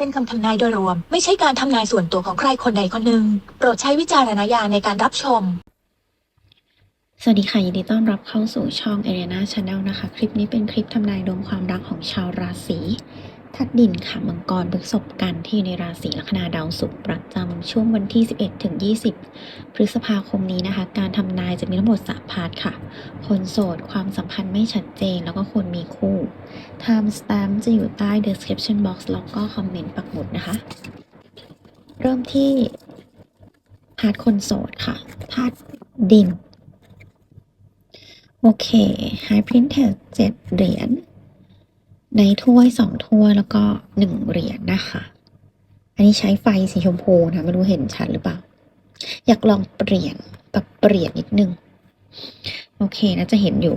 เป็นคำทำนายโดยรวม ไม่ใช่การทำนายส่วนตัวของใครคนใดคนหนึ่ง โปรดใช้วิจารณญาณในการรับชม สวัสดีค่ะ ยินดีต้อนรับเข้าสู่ช่อง a r e n a Channel นะคะ คลิปนี้เป็นคลิปทำนายดวงความรักของชาวราศี ทัดดินค่ะมังกรพฤษภกันที่อยู่ในราศีลัคนาดาวศุกร์ประจำช่วงวันที่ 11 ถึง 20 พฤษภาคมนี้นะคะ การทำนายจะมีทั้งหมดส3พาร์ทค่ะ คนโสด ความสัมพันธ์ไม่ชัดเจน แล้วก็คนมีคู่ Time stamp จะอยู่ใต้ description box แล้วก็คอมเมนต์ปักหมุดนะคะ เริ่มที่พาร์ทคนโสดค่ะธาตุดิน โอเค High Printed เจ็ดเหรียญ ในถ้วยสองถ้วยแล้วก็หนึ่งเหรียญนะคะ อันนี้ใช้ไฟสีชมพูนะไม่รู้เห็นชัดหรือเปล่า อยากลองเปลี่ยนปรับเปลี่ยนนิดนึง โอเคน่าจะเห็นอยู่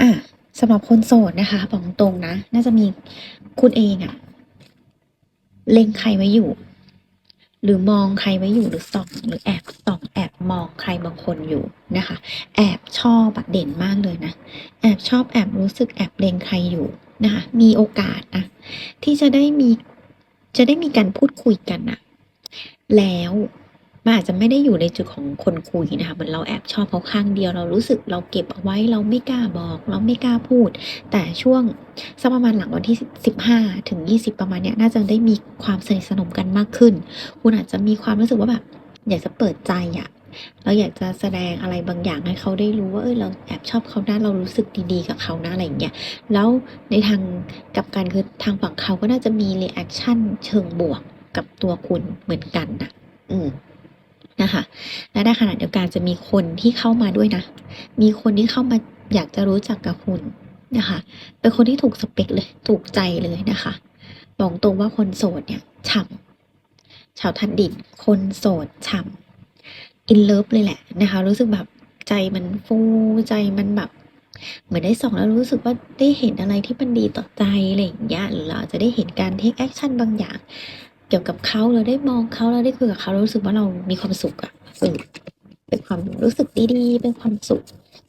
อะสำหรับคนโสดนะคะบอกตรงนะ น่าจะมีคุณเองอะเล็งใครไว้อยู่ หรือมองใครไว้อยู่หรือส่อง หรือแอบส่องแอบมองใครบางคนอยู่นะคะ แอบชอบเด่นมากเลยนะ แอบชอบแอบรู้สึกแอบเลงใครอยู่ นะคะมีโอกาสนะที่จะได้มีจะได้มีการพูดคุยกันนะแล้วมันอาจจะไม่ได้อยู่ในจุดของคนคุยนะคะเหมือนเราแอบชอบเขาข้างเดียว เรารู้สึกเราเก็บเอาไว้เราไม่กล้าบอก เราไม่กล้าพูด แต่ช่วงสักประมาณหลังวันที่สิบห้าถึงยี่สิบประมาณเนี้ยน่าจะได้มีความสนิทสนมกันมากขึ้น คุณอาจจะมีความรู้สึกว่าแบบอยากจะเปิดใจอะ เราอยากจะแสดงอะไรบางอย่างให้เขาได้รู้ว่าเออเราแอบชอบเขานะเรารู้สึกดีๆกับเขานะอะไรอย่างเงี้ยแล้วในทางกับกันคือทางฝั่งเขาก็น่าจะมีรีแอคชั่นเชิงบวกกับตัวคุณเหมือนกันนะอืมนะคะ และในขณะเดียวกันจะมีคนที่เข้ามาด้วยนะ มีคนที่เข้ามาอยากจะรู้จักกับคุณนะคะ เป็นคนที่ถูกสเปคเลย ถูกใจเลยนะคะ บอกตรงว่าคนโสดเนี่ยฉ่ำชาวทันดินคนโสดฉ่ำ อินเลิฟเลยแหละนะคะ รู้สึกแบบใจมันฟูใจมันแบบ เหมือนได้ส่องแล้วรู้สึกว่าได้เห็นอะไรที่มันดีต่อใจอะไรอย่างเงี้ยหรือเราจะได้เห็นการเทคแอคชั่นบางอย่าง เกี่ยวกับเขาเราได้มองเขาเราได้คุยกับเขาเรารู้สึกว่าเรามีความสุขอะเออเป็นความรู้สึกดีๆ เป็นความสุข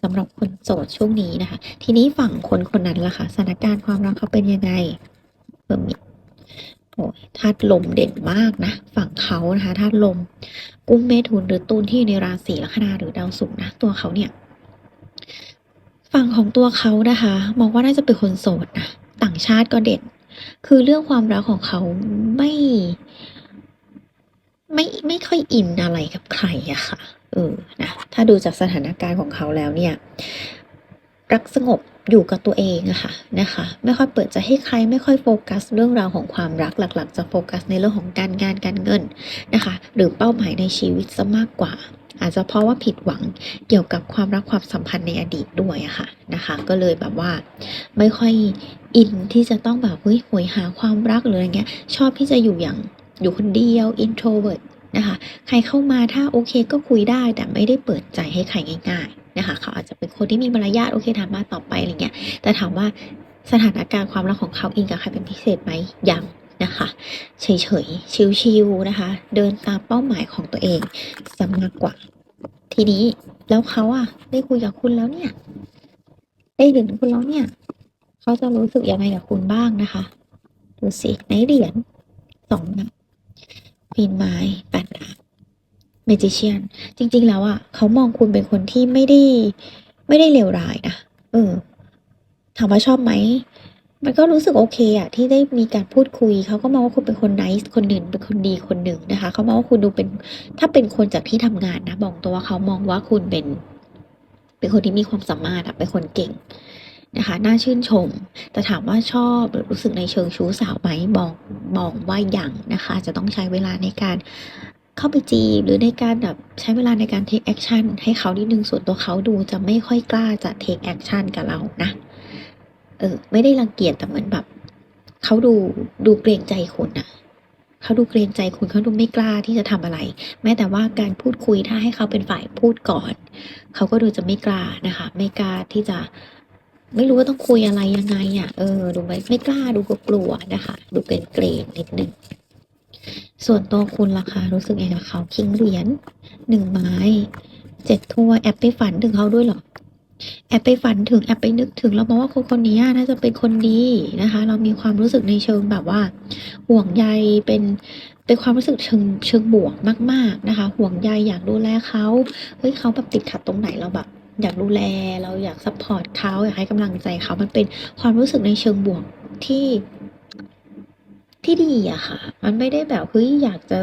สำหรับคนโสดช่วงนี้นะคะ ทีนี้ฝั่งคนคนนั้นล่ะคะสถานการณ์ความรักเขาเป็นยังไงเพิ่มอีก โอ้ธาตุลมเด่นมากนะ ฝั่งเขานะคะธาตุลม กุ้มเมถุนหรือตูนที่ในราศีลัคนาหรือดาวศุกร์นะตัวเขาเนี่ย ฝั่งของตัวเขานะคะมองว่าน่าจะเป็นคนโสดนะต่างชาติก็เด่น คือเรื่องความรักของเขาไม่ไม่ไม่ค่อยอินอะไรกับใครอะค่ะเออนะถ้าดูจากสถานการณ์ของเขาแล้วเนี่ย รักสงบอยู่กับตัวเองอะค่ะนะคะ ไม่ค่อยเปิดใจให้ใครไม่ค่อยโฟกัสเรื่องราวของความรักหลัก ๆ จะโฟกัสในเรื่องของการงานการเงินนะคะ หรือเป้าหมายในชีวิตซะมากกว่า อาจจะเพราะว่าผิดหวังเกี่ยวกับความรักความสัมพันธ์ในอดีตด้วยอะค่ะนะคะ ก็เลยแบบว่าไม่ค่อยอินที่จะต้องแบบเฮ้ยหวยหาความรักหรืออะไรเงี้ย ชอบที่จะอยู่อย่างอยู่คนเดียว introvert นะคะ ใครเข้ามาถ้าโอเคก็คุยได้แต่ไม่ได้เปิดใจให้ใครง่าย ๆ นะคะเขาอาจจะเป็นคนที่มีมารยาทโอเคถามมาต่อไปอะไรเงี้ยแต่ถามว่าสถานการณ์ความรักของเขาอินกับใครเป็นพิเศษไหมยังนะคะเฉยๆชิวๆนะคะ เดินตามเป้าหมายของตัวเองซะมากกว่า ทีนี้แล้วเขาอะได้คุยกับคุณแล้วเนี่ย ได้เห็นคุณแล้วเนี่ยเขาจะรู้สึกยังไงกับคุณบ้างนะคะดูสิในเหรียญสองนะปีนไม้แปดดาบ เมจิเชียนจริง ๆ แล้วอะเขามองคุณเป็นคนที่ไม่ได้ไม่ได้เลวร้ายนะเออถามว่าชอบไหมมันก็รู้สึกโอเคอะที่ได้มีการพูดคุยเขาก็มองว่าคุณเป็นคนไนส์คนหนึ่งเป็นคนดีคนหนึ่งนะคะเขามองว่าคุณดูเป็นถ้าเป็นคนจากที่ทำงานนะบอกตัวว่าเขามองว่าคุณเป็น เป็นคนที่มีความสามารถอะเป็นคนเก่งนะคะน่าชื่นชม แต่ถามว่าชอบหรือรู้สึกในเชิงชู้สาวไหมบอกบอกว่าอย่างนะคะ จะต้องใช้เวลาในการ เข้าไปจีบหรือในการแบบใช้เวลาในการ take action ให้เขานิดนึงส่วนตัวเขาดูจะไม่ค่อยกล้าจะ take action กับเรานะ เออ ไม่ได้รังเกียจแต่เหมือนแบบเขาดูดูเกรงใจคุณอะเขาดูเกรงใจคุณเขาดูไม่กล้าที่จะทำอะไร แม้แต่ว่าการพูดคุยถ้าให้เขาเป็นฝ่ายพูดก่อน เขาก็ดูจะไม่กล้านะคะ ไม่กล้าที่จะไม่รู้ว่าต้องคุยอะไรยังไงอะ เออ ดูไม่ไม่กล้าดูกลัวนะคะ ดูเกรงเกรงนิดนึง ส่วนตัวคุณล่ะคะรู้สึกไงกับเขาคิงเหรียญหนึ่งไม้เจ็ดถ้วยแอบไปฝันถึงเขาด้วยเหรอแอบไปฝันถึงแอบไปนึกถึงแล้วมองว่าคนคนนี้น่าจะเป็นคนดีนะคะ เรามีความรู้สึกในเชิงแบบว่า ห่วงใยเป็นเป็นความรู้สึกเชิงเชิงบวกมาก ๆนะคะ ห่วงใยอยากดูแลเขาเฮ้ยเขาแบบติดขัดตรงไหนเราแบบอยากดูแลเราอยากซัพพอร์ตเขาอยากให้กำลังใจเขามันเป็นความรู้สึกในเชิงบวกที่ ที่ดีอะค่ะ มันไม่ได้แบบเฮ้ยอยากจะ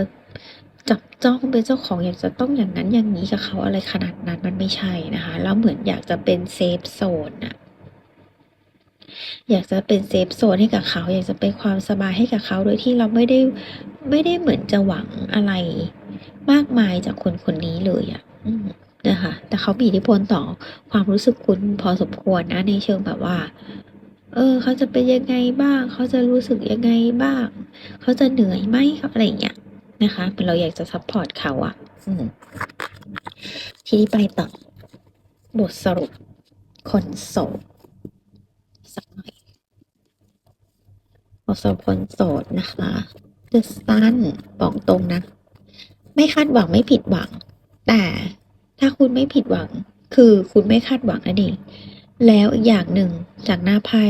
จับจ้องเป็นเจ้าของอยากจะต้องอย่างนั้นอย่างนี้กับเขาอะไรขนาดนั้นมันไม่ใช่นะคะแล้วเหมือนอยากจะเป็นเซฟโซนอะอยากจะเป็นเซฟโซนให้กับเขา อยากจะเป็นความสบายให้กับเขาโดยที่เราไม่ได้ไม่ได้เหมือนจะหวังอะไรมากมายจากคนคนนี้เลยอะนะคะแต่เขามีอิทธิพลต่อความรู้สึกคุณพอสมควรนะในเชิงแบบว่า เออ เขาจะเป็นยังไงบ้าง เขาจะรู้สึกยังไงบ้าง เขาจะเหนื่อยไหมอะไรอย่างเงี้ยนะคะเราอยากจะซัพพอร์ตเขาอะอทีนี้ไปต่อบทสรุปคนโสดสักหน่อยบทสรุปคนโสดนะคะ The Sun บอกตรงนะ ไม่คาดหวังไม่ผิดหวัง แต่ถ้าคุณไม่ผิดหวัง คือคุณไม่คาดหวังนั่นเอง แล้วอีกอย่างหนึ่งจากหน้าไพ่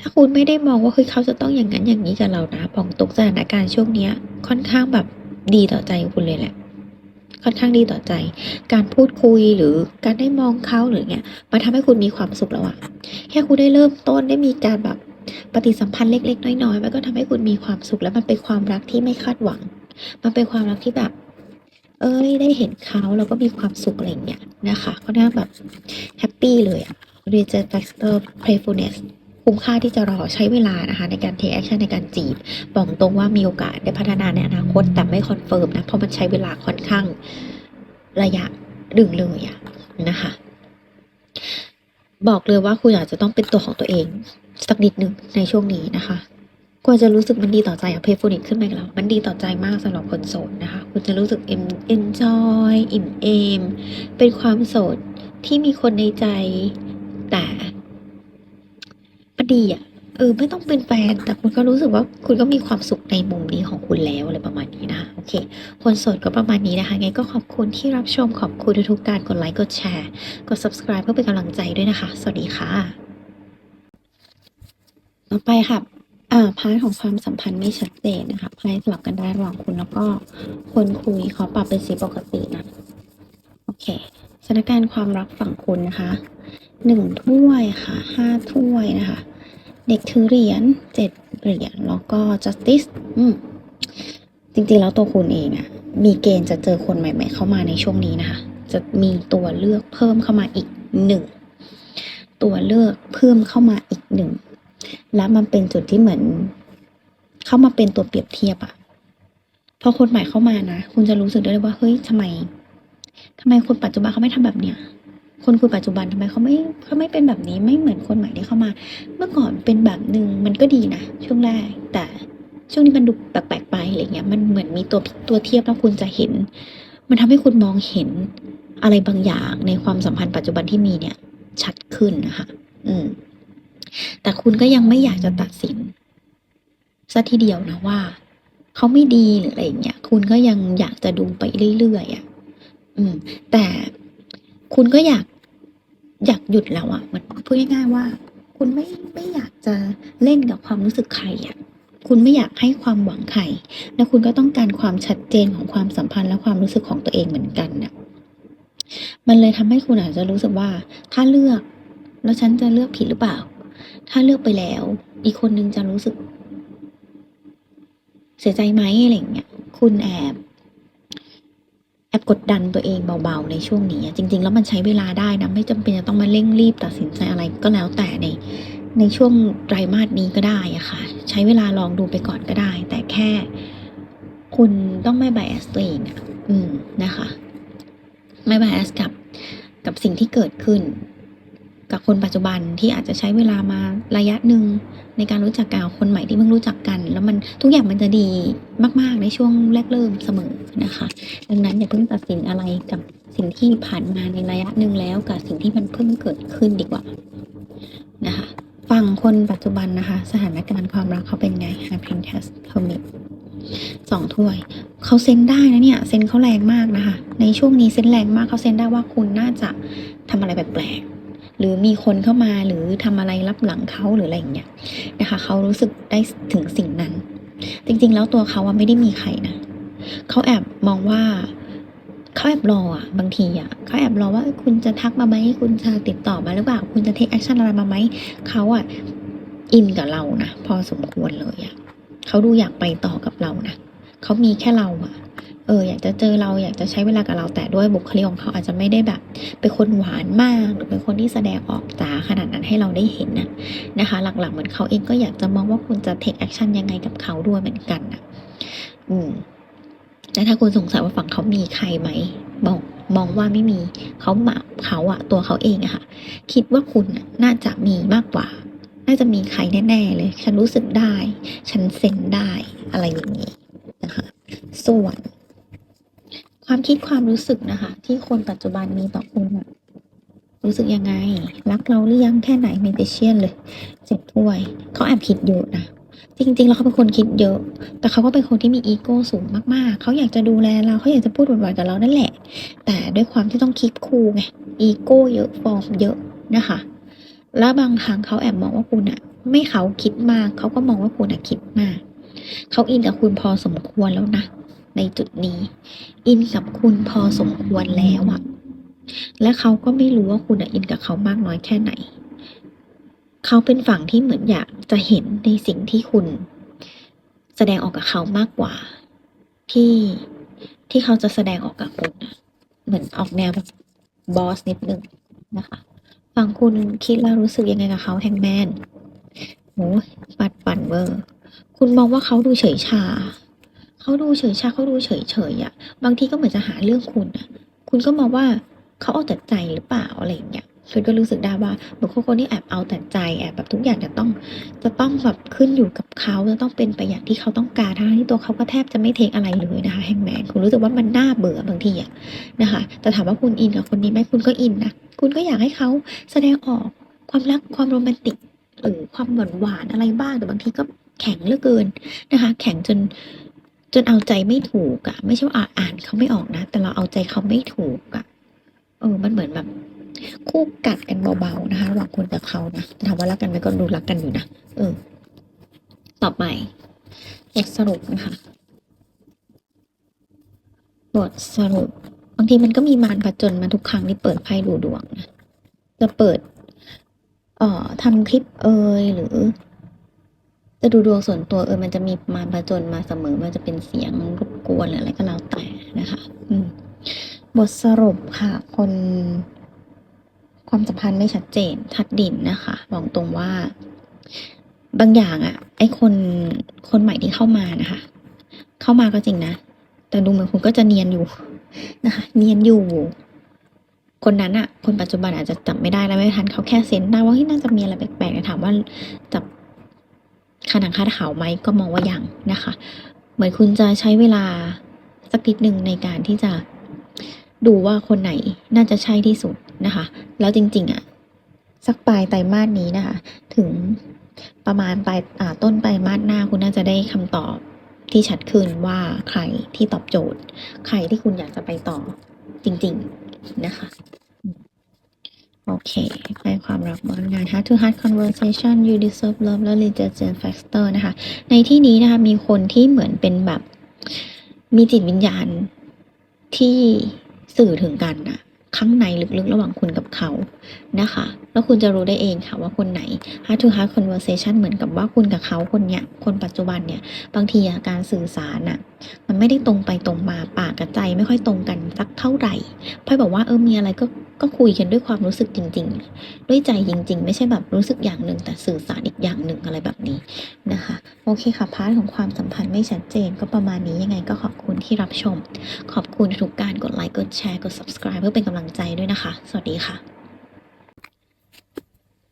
ถ้าคุณไม่ได้มองว่าเฮ้ยเขาจะต้องอย่างนั้นอย่างนี้กับเรานะปองตกสถานการณ์ช่วงเนี้ย ค่อนข้างแบบดีต่อใจคุณเลยแหละ ค่อนข้างดีต่อใจ การพูดคุยหรือการได้มองเขาหรือเงี้ยมันทำให้คุณมีความสุขแล้วอะแค่คุณได้เริ่มต้นได้มีการแบบปฏิสัมพันธ์เล็ก ๆ น้อยๆมันก็ทำให้คุณมีความสุขแล้วมันเป็นความรักที่ไม่คาดหวัง มันเป็นความรักที่แบบ เอ้ยได้เห็นเขาแล้วก็มีความสุขอะไรเงี้ยนะคะค่อนข้าแบบแฮปปี้เลยอะ Reject Factor Playfulness คุ้มค่าที่จะรอใช้เวลานะคะในการ take action ในการจีบ บอกตรงว่ามีโอกาสได้พัฒนาในอนาคตแต่ไม่คอนเฟิร์มนะ เพราะมันใช้เวลาค่อนข้างระยะดึงเลยอะนะคะบอกเลยว่าคุณอาจจะต้องเป็นตัวของตัวเอง สักนิดหนึ่งในช่วงนี้นะคะ กว่าจะรู้สึกมันดีต่อใจอะเพฟ u นิกขึ้นมาอีกแล้ว มันดีต่อใจมากสำหรับคนโสดนะคะ คุณจะรู้สึก em- enjoy อิ่มเอม เป็นความโสดที่มีคนในใจแต่มันดีอะเออไม่ต้องเป็นแฟน แต่คุณก็รู้สึกว่าคุณก็มีความสุขในมุมนี้ของคุณแล้วอะไรประมาณนี้นะคะโอเค คนโสดก็ประมาณนี้นะคะไงก็ขอบคุณที่รับชมขอบคุณทุกๆการกดไลค์กดแชร์กด subscribe เพื่อเป็นกำลังใจด้วยนะคะ สวัสดีค่ะ ต่อไปค่ะ อ่าพาร์ทของความสัมพันธ์ไม่ชัดเจนนะคะไพ่สลับกันได้ระหว่างคุณแล้วก็คนคุยขอปรับเป็นสีปกตินะโอเคสถานการณ์ความรักฝั่งคุณนะคะหนึ่งถ้วยค่ะห้าถ้วยนะคะ เด็กถือเหรียญเจ็ดเหรียญแล้วก็ justice อืมจริงๆแล้วตัวคุณเองอะมีเกณฑ์จะเจอคนใหม่ ๆ เข้ามาในช่วงนี้นะคะ จะมีตัวเลือกเพิ่มเข้ามาอีกหนึ่งตัวเลือกเพิ่มเข้ามาอีกหนึ่ง แล้วมันเป็นจุดที่เหมือน เข้ามาเป็นตัวเปรียบเทียบอะพอคนใหม่เข้ามานะคุณจะรู้สึกได้เลยว่าเฮ้ยทำไมทำไมคนปัจจุบันเขาไม่ทำแบบเนี้ยคนคุยปัจจุบันทำไมเขาไม่เขาไม่เป็นแบบนี้ไม่เหมือนคนใหม่ที่เข้ามา เมื่อก่อนเป็นแบบหนึ่งมันก็ดีนะช่วงแรก แต่ช่วงนี้มันดูแปลกๆไปอะไรเงี้ย มันเหมือนมีตัวตัวเทียบแล้วคุณจะเห็น มันทำให้คุณมองเห็นอะไรบางอย่างในความสัมพันธ์ปัจจุบันที่มีเนี่ย ชัดขึ้นนะคะ อืม แต่คุณก็ยังไม่อยากจะตัดสินซะทีเดียวนะว่าเขาไม่ดีหรืออะไรอย่างเงี้ย คุณก็ยังอยากจะดูไปเรื่อยๆอะ อืม แต่คุณก็อยาก อยากหยุดแล้วอะ่ะมันพูดง่ายๆว่า คุณไม่ไม่อยากจะเล่นกับความรู้สึกใครอะ่ะ คุณไม่อยากให้ความหวังใครแล้วคุณก็ต้องการความชัดเจนของความสัมพันธ์และความรู้สึกของตัวเองเหมือนกันน่ะ มันเลยทำให้คุณอาจจะรู้สึกว่า ถ้าเลือก แล้วฉันจะเลือกผิดหรือเปล่า ถ้าเลือกไปแล้ว อีกคนนึงจะรู้สึก เสียใจไหมอะไรอย่างเงี้ยคุณแอบแอบกดดันตัวเองเบาๆ ในช่วงนี้ จริง ๆ แล้วมันใช้เวลาได้นะ ไม่จำเป็นจะต้องมาเร่งรีบตัดสินใจอะไรก็แล้วแต่ในในช่วงไตรมาสนี้ก็ได้อะค่ะ ใช้เวลาลองดูไปก่อนก็ได้ แต่แค่ คุณต้องไม่ไบแอสตัวเองอะอืมนะคะ ไม่ไบแอสกับกับสิ่งที่เกิดขึ้น กับคนปัจจุบันที่อาจจะใช้เวลามาระยะหนึ่งในการรู้จักกับคนใหม่ที่เพิ่งรู้จักกัน แล้วมันทุกอย่างมันจะดีมาก ๆ ในช่วงแรกเริ่มเสมอนะคะ ดังนั้นอย่าเพิ่งตัดสินอะไรกับสิ่งที่ผ่านมาในระยะหนึ่งแล้วกับสิ่งที่มันเพิ่งเกิดขึ้นดีกว่านะคะฝั่งคนปัจจุบันนะคะ สถานการณ์ความรักเขาเป็นไง High Princess Hermit สองถ้วย เขาเซ็นได้นะเนี่ย เซ็นเขาแรงมากนะคะ ในช่วงนี้เซ็นแรงมากเขาเซ็นได้ว่าคุณน่าจะทำอะไรแปลกๆ หรือมีคนเข้ามาหรือทำอะไรรับหลังเขาหรืออะไรอย่างเงี้ยนะคะเขารู้สึกได้ถึงสิ่งนั้น จริงๆ แล้วตัวเขาอะไม่ได้มีใครนะเขาแอบมองว่าเขาแอบรออะบางทีอะเขาแอบรอว่าคุณจะทักมาไหมคุณจะติดต่อมาหรือเปล่าคุณจะเทคแอคชั่นอะไรมาไหมเขาอะอินกับเรานะพอสมควรเลยอะเขาดูอยากไปต่อกับเรานะ เขามีแค่เราอะเอออยากจะเจอเราอยากจะใช้เวลากับเราแต่ด้วยบุคลิกของเขาอาจจะไม่ได้แบบ เป็นคนหวานมากหรือเป็นคนที่แสดงออกจ๋าขนาดนั้นให้เราได้เห็นนะนะคะ หลักๆเหมือนเขาเองก็อยากจะมองว่าคุณจะเทคแอคชั่นยังไงกับเขาด้วยเหมือนกันนะอืมแล้วถ้าคุณสงสัยว่าฝั่งเขามีใครไหมมองมองว่าไม่มีเขามาเขาอะตัวเขาเองอะค่ะ คิดว่าคุณน่ะน่าจะมีมากกว่า น่าจะมีใครแน่ๆเลย ฉันรู้สึกได้ ฉันเซนได้อะไรอย่างนี้ นะคะ ส่วน ความคิดความรู้สึกนะคะ ที่คนปัจจุบันมีต่อคุณรู้สึกยังไง รักเราหรือยังแค่ไหนเมเดเชียนเลยเจ็บถ้วยเขาแอบคิดเยอะนะจริงๆแล้วเขาเป็นคนคิดเยอะ แต่เขาก็เป็นคนที่มีอีโก้สูงมากๆ เขาอยากจะดูแลเรา เขาอยากจะพูดบ่อยๆกับเรานั่นแหละ แต่ด้วยความที่ต้องคิดคูลไง อีโก้เยอะ ฟอร์มเยอะนะคะ แล้วบางครั้งเขาแอบมองว่าคุณอะไม่เขาคิดมาก เขาก็มองว่าคุณอะคิดมาก เขาอินกับคุณพอสมควรแล้วนะ ในจุดนี้ อินกับคุณพอสมควรแล้วอะและเขาก็ไม่รู้ว่าคุณอินกับเขามากน้อยแค่ไหน เขาเป็นฝั่งที่เหมือนอยากจะเห็นในสิ่งที่คุณ แสดงออกกับเขามากกว่า ที่ที่เขาจะแสดงออกกับคุณเหมือนออกแนวแบบบอสนิดนึงนะคะฝั่งคุณคิดแล้วรู้สึกยังไงกับเขาแฮงแมนโอ้ยปัดปั่นเวอร์ คุณมองว่าเขาดูเฉยชา เขาดูเฉยชาเขาดูเฉยเฉยๆอะบางทีก็เหมือนจะหาเรื่องคุณอะคุณก็มองว่าเขาเอาแต่ใจหรือเปล่าอะไรอย่างเงี้ยคุณก็รู้สึกได้ว่าเหมือนคนคนนี้แอบเอาแต่ใจแอบแบบทุกอย่างจะต้อง จะต้องแบบขึ้นอยู่กับเขาจะต้องเป็นไปอย่างที่เขาต้องการทั้งที่ตัวเขาก็แทบจะไม่เทคอะไรเลยนะคะแฮงแมนคุณรู้สึกว่ามันน่าเบื่อบางทีอะนะคะแต่ถามว่าคุณอินกับคนนี้ไหมคุณก็อินนะคุณก็อยากให้เขาแสดงออกความรักความโรแมนติกหรือความหวานหวานอะไรบ้างแต่บางทีก็ แข็งเหลือเกินนะคะ แข็งจนจนเอาใจไม่ถูกอะไม่ใช่ว่าอ่านเขาไม่ออกนะ แต่เราเอาใจเขาไม่ถูกอะเออ มันเหมือนแบบคู่กัดกันเบาๆนะคะระหว่างคุณกับเขานะแต่ถามว่ารักกันไหมก็ดูรักกันอยู่นะเออ ต่อไปบทสรุปนะคะบทสรุปบางทีมันก็มีมารผจญมาทุกครั้งที่เปิดไพ่ดูดวงนะจะเปิดเอ่อทำคลิปเอยหรือ จะดูดวงส่วนตัวเออมันจะมีมาปรผจญมาเสมอมันจะเป็นเสียงรบกวนหรืออะไรก็แล้วแต่นะคะบทสรุปค่ะ คน ความสัมพันธ์ไม่ชัดเจนทัดดินนะคะบอกตรงว่า บางอย่างอะไอคนคนใหม่ที่เข้ามานะคะ เข้ามาก็จริงนะ แต่ดูเหมือนคุณก็จะเนียนอยู่นะคะ เนียนอยู่คนนั้นอะคนปัจจุบันอาจจะจับไม่ได้แล้วไม่ทันเขาแค่เซนได้ว่าที่น่าจะมีอะไรแปลกๆแต่ถามว่าจับ ขนังคาดเขาไหมก็มองว่ายังนะคะ เหมือนคุณจะใช้เวลาสักนิดหนึ่งในการที่จะดูว่าคนไหนน่าจะใช่ที่สุดนะคะ แล้วจริง ๆอะสักปลายไตรมาสนี้นะคะ ถึงประมาณปลายต้นไตรมาสหน้าคุณน่าจะได้คำตอบที่ชัดขึ้นว่าใครที่ตอบโจทย์ ใครที่คุณอยากจะไปต่อจริง ๆ นะคะ โอเคไปความรักบนงาน Heart to Heart Conversation You Deserve Love และ Rejection Factor นะคะ ในที่นี้นะคะ มีคนที่เหมือนเป็นแบบ มีจิตวิญญาณที่สื่อถึงกันนะข้างในลึกๆ ระหว่างคุณกับเขานะคะ แล้วคุณจะรู้ได้เองค่ะว่าคนไหน Heart to Heart Conversation เหมือนกับว่าคุณกับเขาคนเนี้ย คนปัจจุบันเนี่ย บางทีการสื่อสารน่ะมันไม่ได้ตรงไปตรงมาปากกับใจไม่ค่อยตรงกันสักเท่าไหร่พ่อยบอกว่าเออมีอะไรก็ก็คุยกันด้วยความรู้สึกจริง ๆ ด้วยใจจริง ๆ ไม่ใช่แบบรู้สึกอย่างหนึ่งแต่สื่อสารอีกอย่างหนึ่งอะไรแบบนี้นะคะ โอเคค่ะพาร์ทของความสัมพันธ์ไม่ชัดเจนก็ประมาณนี้ยังไงก็ขอบคุณที่รับชม ขอบคุณทุกการกดไลค์กดแชร์กด subscribe เพื่อเป็นกำลังใจด้วยนะคะ สวัสดีค่ะ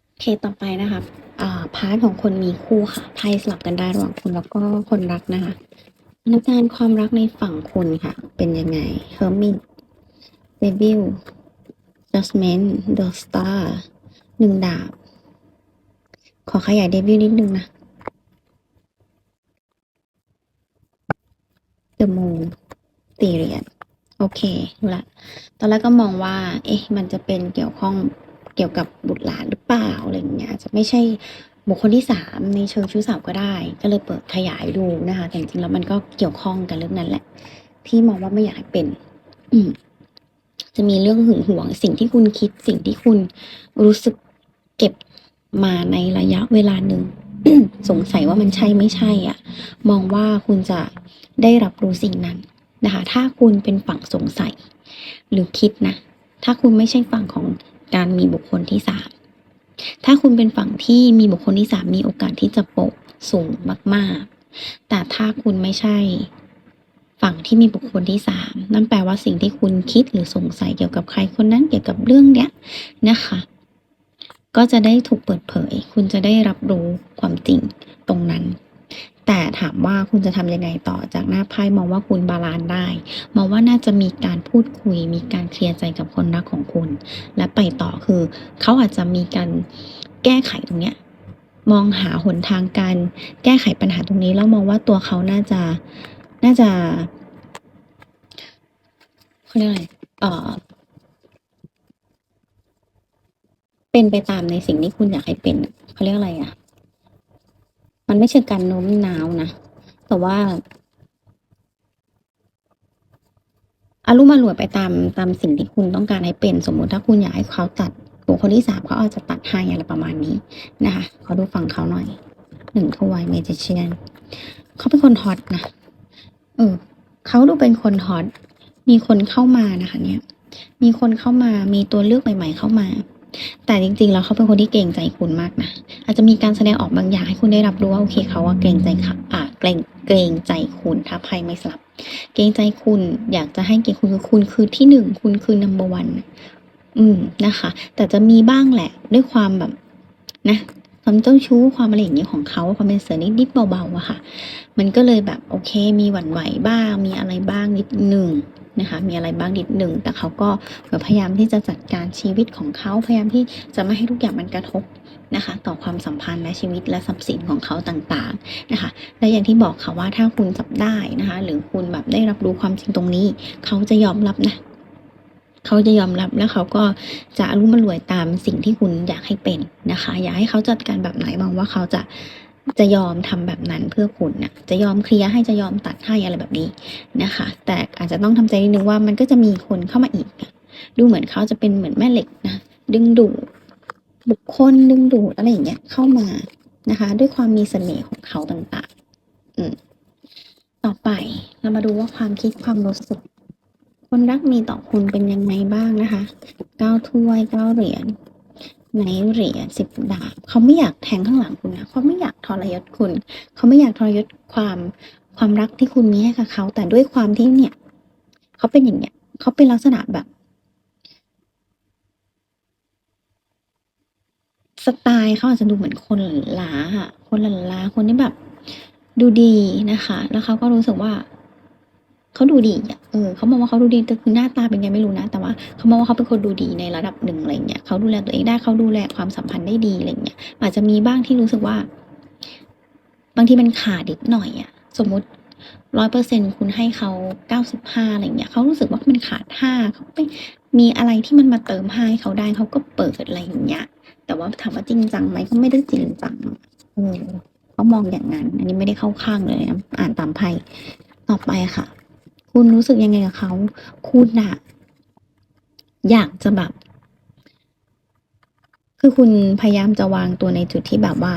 โอเคต่อไปนะคะพาร์ทของคนมีคู่ค่ะไพ่สลับกันได้ระหว่างคุณแล้วก็คนรักนะคะสถานการความรักในฝั่งคุณค่ะ เป็นยังไง Hermit Devil Judgment The Star หนึ่งดาบ ขอขยาย Devil นิดนึงนะ The Moon ตีเหรียญโอเครู้ละ ตอนแรกก็มองว่า เอ๊ะ มันจะเป็นเกี่ยวข้องเกี่ยวกับบุตรหลานหรือเปล่าอะไรเงี้ยจจะไม่ใช่บุคคลที่สามในเชิงชู้สาวก็ได้ ก็เลยเปิดขยายดูนะคะ แต่จริงๆแล้วมันก็เกี่ยวข้องกันเรื่องนั้นแหละ ที่มองว่าไม่อยากให้เป็น อืม จะมีเรื่องหึงหวง สิ่งที่คุณคิด สิ่งที่คุณรู้สึกเก็บมาในระยะเวลาหนึ่ง สงสัยว่ามันใช่ไม่ใช่อะ มองว่าคุณจะได้รับรู้สิ่งนั้นนะคะ ถ้าคุณเป็นฝั่งสงสัย หรือคิดนะ ถ้าคุณไม่ใช่ฝั่งของการมีบุคคลที่สามถ้าคุณเป็นฝั่งที่มีบุคคลที่สามมีโอกาสที่จะโปะสูงมาก ๆ แต่ถ้าคุณไม่ใช่ ฝั่งที่มีบุคคลที่สามนั่นแปลว่าสิ่งที่คุณคิดหรือสงสัยเกี่ยวกับใครคนนั้นเกี่ยวกับเรื่องเนี้ยนะคะ ก็จะได้ถูกเปิดเผย คุณจะได้รับรู้ความจริงตรงนั้น แต่ถามว่าคุณจะทำยังไงต่อจากหน้าไพ่มองว่าคุณบาลานได้ มองว่าน่าจะมีการพูดคุย มีการเคลียร์ใจกับคนรักของคุณ และไปต่อคือ เขาอาจจะมีการแก้ไขตรงเนี้ยมองหาหนทางการแก้ไขปัญหาตรงนี้แล้วมองว่าตัวเขาน่าจะ น่าจะเขาเรียกอะไรเอ่อเป็นไปตามในสิ่งที่คุณอยากให้เป็นเขาเรียกอะไรอะ มันไม่ใช่การโน้มน้าวนะ แต่ว่าอารุมารวยไปตามตามสิ่งที่คุณต้องการให้เป็น สมมุติถ้าคุณอยากให้เขาตัดบุคคลที่สามเขาอาจจะตัดให้อะไรประมาณนี้นะคะขอดูฝั่งเขาหน่อยหนึ่งทวายเมจิเชียนเขาเป็นคนฮอตนะ เออเขาดูเป็นคนฮอต มีคนเข้ามานะคะเนี่ย มีคนเข้ามา มีตัวเลือกใหม่ ๆ เข้ามา แต่จริงๆ แล้วเขาเป็นคนที่เกรงใจคุณมากนะ อาจจะมีการแสดงออกบางอย่างให้คุณได้รับรู้ว่าโอเคเขาว่าเกรงใจค่ะอ่าเกรงเกรงใจคุณถ้าไพ่ไม่สลับ เกรงใจคุณอยากจะให้เกียรติคุณคือคุณคือที่หนึ่งคุณคือ number o n อืมนะคะ แต่จะมีบ้างแหละด้วยความแบบนะความเจ้าชู้ความอะไรอย่างเงี้ยของเขาความเป็นเสือนิดๆเบาๆอะค่ะ มันก็เลยแบบโอเค มีหวั่นไหวบ้าง มีอะไรบ้างนิดหนึ่งนะคะ มีอะไรบ้างนิดหนึ่ง แต่เขาก็พยายามที่จะจัดการชีวิตของเขา พยายามที่จะไม่ให้ทุกอย่างมันกระทบนะคะ ต่อความสัมพันธ์และชีวิตและทรัพย์สินของเขาต่างๆนะคะ และอย่างที่บอกค่ะว่าถ้าคุณจับได้นะคะ หรือคุณแบบได้รับรู้ความจริงตรงนี้ เขาจะยอมรับนะเขาจะยอมรับแล้วเขาก็จะรุ่มรวยตามสิ่งที่คุณอยากให้เป็นนะคะ อยากให้เขาจัดการแบบไหนมองว่าเขาจะ จะยอมทำแบบนั้นเพื่อคุณนะจะยอมเคลียร์ให้จะยอมตัดให้อะไรแบบนี้นะคะ แต่อาจจะต้องทำใจนิดนึงว่ามันก็จะมีคนเข้ามาอีกอะดูเหมือนเขาจะเป็นเหมือนแม่เหล็กนะดึงดูดบุคคลดึงดูดอะไรอย่างเงี้ยเข้ามานะคะ ด้วยความมีเสน่ห์ของเขาต่างๆ อืมต่อไปเรามาดูว่าความคิดความรู้สึกคนรักมีต่อคุณเป็นยังไงบ้างนะคะเก้าถ้วยเก้าเหรียญ ไหนเหรียญสิบดาบเขาไม่อยากแทงข้างหลังคุณนะเขาไม่อยากทรยศคุณ เขาไม่อยากทรยศความความรักที่คุณมีให้กับเขา แต่ด้วยความที่เนี่ยเขาเป็นอย่างเนี้ยเขาเป็นลักษณะแบบสไตล์เขาอาจจะดูเหมือนคนหลาอะคนหลาคนที่แบบ ดูดีนะคะ แล้วเขาก็รู้สึกว่า เขาดูดีอะเออเขามองว่าเขาดูดีแต่คือหน้าตาเป็นไงไม่รู้นะ แต่ว่าเขามองว่าเขาเป็นคนดูดีในระดับหนึ่งอะไรเงี้ยเขาดูแลตัวเองได้เขาดูแลความสัมพันธ์ได้ดีอะไรเงี้ยอาจจะมีบ้างที่รู้สึกว่า บางทีมันขาดนิดหน่อยอะ สมมุติร้อยเปอร์เซ็นคุณให้เขาเก้าสิบห้าอะไรเงี้ยเขารู้สึกว่ามันขาดห้าเขาไปมีอะไรที่มันมาเติมให้เขาได้เขาก็เปิดอะไรอย่างเงี้ย แต่ว่าถามว่าจริงจังไหมก็ไม่ได้จริงจังเออเขามองอย่างนั้น อันนี้ไม่ได้เข้าข้างเลยนะอ่านตามไพ่ต่อไปค่ะ คุณรู้สึกยังไงกับเขา คุณอะอยากจะแบบ คือคุณพยายามจะวางตัวในจุดที่แบบว่า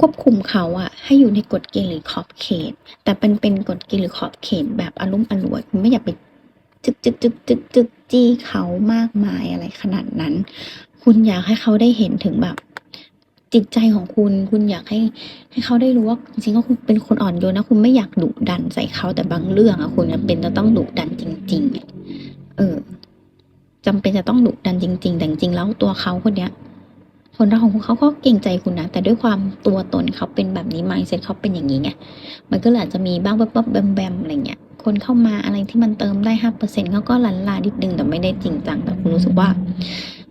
ควบคุมเขาอะให้อยู่ในกฎเกณฑ์หรือขอบเขต แต่เป็นเป็นกฎเกณฑ์หรือขอบเขตแบบอารมณ์อรวยคุณไม่อยากไปจึกจึกจึกจึกจึกจี้เขามากมายอะไรขนาดนั้น คุณอยากให้เขาได้เห็นถึงแบบ จิตใจของคุณ คุณอยากให้ให้เขาได้รู้ว่าจริงๆก็คุณเป็นคนอ่อนโยนนะ คุณไม่อยากดุดันใส่เขาแต่บางเรื่องอะคุณจำเป็นจะต้องดุดันจริงๆเออจำเป็นจะต้องดุดันจริง ๆ แต่จริงๆแล้วตัวเขาคนเนี้ย คนรักของเขาก็เกรงใจคุณนะแต่ด้วยความตัวตนเขาเป็นแบบนี้มาเซ็ตเขาเป็นอย่างนี้ไงมันก็เลยอาจจะมีบ้างปั๊บปั๊บแบมแบมอะไรเงี้ยคนเข้ามาอะไรที่มันเติมได้ห้าเปอร์เซ็นต์เขาก็ลันลาดิดนึงแต่ไม่ได้จริงจังแต่คุณรู้สึกว่า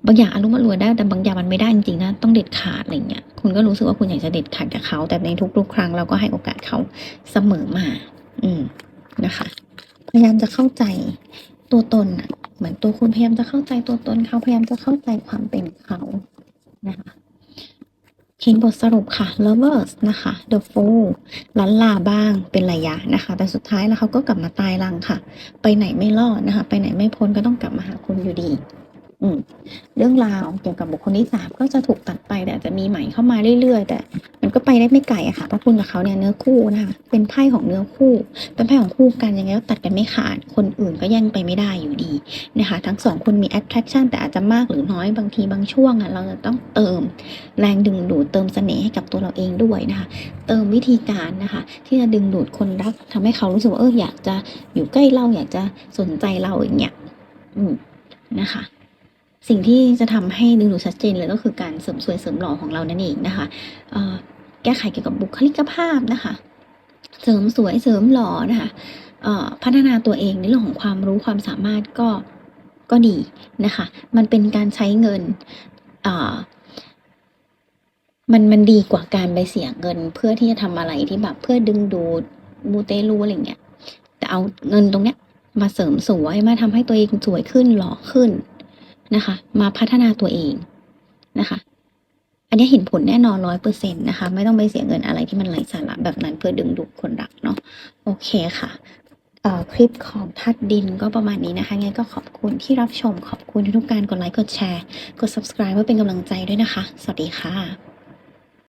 บางอย่างอารมณ์อรวยได้แต่บางอย่างมันไม่ได้จริงๆนะต้องเด็ดขาดอะไรเงี้ยคุณก็รู้สึกว่าคุณอยากจะเด็ดขาดกับเขา แต่ในทุกๆครั้งเราก็ให้โอกาสเขาเสมอมา อืมนะคะพยายามจะเข้าใจตัวตนอะเหมือนตัวคุณพยายามจะเข้าใจตัวตนเขาพยายามจะเข้าใจความเป็นเขานะคะเขียนบทสรุปค่ะ lovers นะคะ the fool ลันลาบ้างเป็นระยะนะคะ แต่สุดท้ายแล้วเขาก็กลับมาตายรังค่ะ ไปไหนไม่รอดนะคะ ไปไหนไม่พ้นก็ต้องกลับมาหาคุณอยู่ดี อืมเรื่องราวเกี่ยวกับบุคคลที่สามก็จะถูกตัดไป แต่จะมีใหม่เข้ามาเรื่อยๆ แต่ มันก็ไปได้ไม่ไกลอะค่ะเพราะคุณกับเขาเนี่ยเนื้อคู่นะคะเป็นไพ่ของเนื้อคู่ เป็นไพ่ของคู่กันยังไงก็ตัดกันไม่ขาด คนอื่นก็แย่งไปไม่ได้อยู่ดีนะคะ ทั้งสองคนมี attraction แต่อาจจะมากหรือน้อยบางทีบางช่วงอะเราจะต้องเติมแรงดึงดูดเติมเสน่ห์ให้กับตัวเราเองด้วยนะคะ เติมวิธีการนะคะ ที่จะดึงดูดคนรักทำให้เขารู้สึกว่าเอออยากจะอยู่ใกล้เราอยากจะสนใจเราอย่างเงี้ยอืมนะคะ สิ่งที่จะทำให้ดึงดูดชัดเจนเลยก็คือการเสริมสวยเสริมหล่อของเรานั่นเองนะคะแก้ไขเกี่ยวกับบุคลิกภาพนะคะ เสริมสวยเสริมหล่อนะคะเอ่อพัฒนาตัวเองในเรื่องของความรู้ความสามารถก็ก็ดีนะคะ มันเป็นการใช้เงินมันมันดีกว่าการไปเสียเงิน เพื่อที่จะทำอะไรที่แบบเพื่อดึงดูดมูเตลูอะไรเงี้ยแต่เอาเงินตรงเนี้ยมาเสริมสวยมาทำให้ตัวเองสวยขึ้นหล่อขึ้น นะคะ มาพัฒนาตัวเองนะคะ อันนี้เห็นผลแน่นอนร้อยเปอร์เซ็นต์นะคะ ไม่ต้องไปเสียเงินอะไรที่มันไร้สาระแบบนั้นเพื่อดึงดูดคนรักเนาะโอเคค่ะคลิปของทัดดินก็ประมาณนี้นะคะงั้นก็ขอบคุณที่รับชมขอบคุณทุกการกดไลค์กดแชร์ กด subscribe เพื่อเป็นกำลังใจด้วยนะคะ สวัสดีค่ะ